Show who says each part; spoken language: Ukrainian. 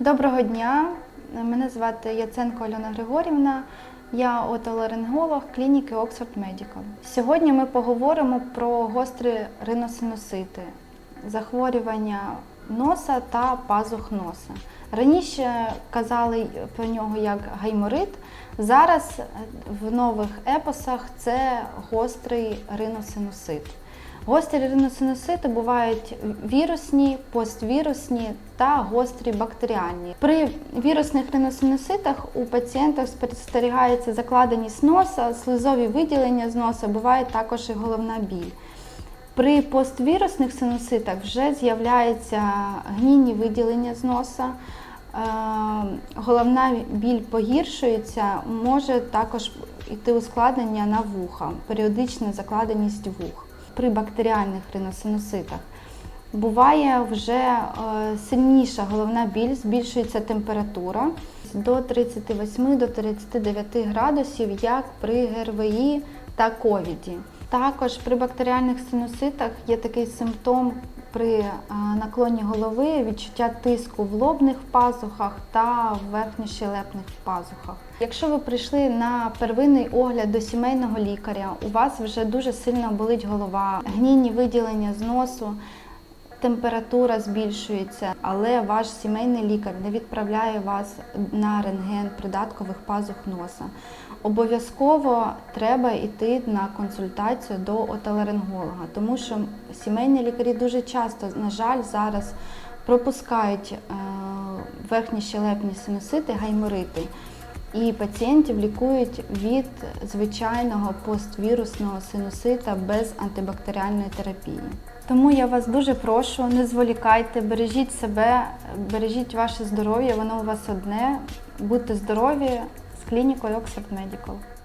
Speaker 1: Доброго дня, мене звати Яценко Альона Григорівна. Я отоларинголог клініки Oxford Medical. Сьогодні ми поговоримо про гострі риносинусити, захворювання носа та пазух носа. Раніше казали про нього як гайморит, зараз в нових епосах це гострий риносинусит. Гострі риносинусити бувають вірусні, поствірусні та гострі бактеріальні. При вірусних риносинуситах у пацієнтів спостерігається закладеність носа, слизові виділення з носа, буває також і головна біль. При поствірусних синуситах вже з'являються гнійні виділення з носа, е, головна біль погіршується, може також йти ускладнення на вуха, періодична закладеність вух при бактеріальних риносинуситах. Буває вже е, сильніша головна біль, збільшується температура до 38 до 39 градусів, як при ГРВІ та ковіді. Також при бактеріальних синуситах є такий симптом при е, наклоні голови, відчуття тиску в лобних пазухах та в верхньощелепних пазухах. Якщо ви прийшли на первинний огляд до сімейного лікаря, у вас вже дуже сильно болить голова, гнійні виділення з носу, температура збільшується, але ваш сімейний лікар не відправляє вас на рентген придаткових пазух носа. Обов'язково треба йти на консультацію до отоларинголога, тому що сімейні лікарі дуже часто, на жаль, зараз пропускають е, верхні щелепні синусити, гайморити. І пацієнтів лікують від звичайного поствірусного синусита без антибактеріальної терапії. Тому я вас дуже прошу, не зволікайте, бережіть себе, бережіть ваше здоров'я, воно у вас одне. Будьте здорові з клінікою Oxford Medical.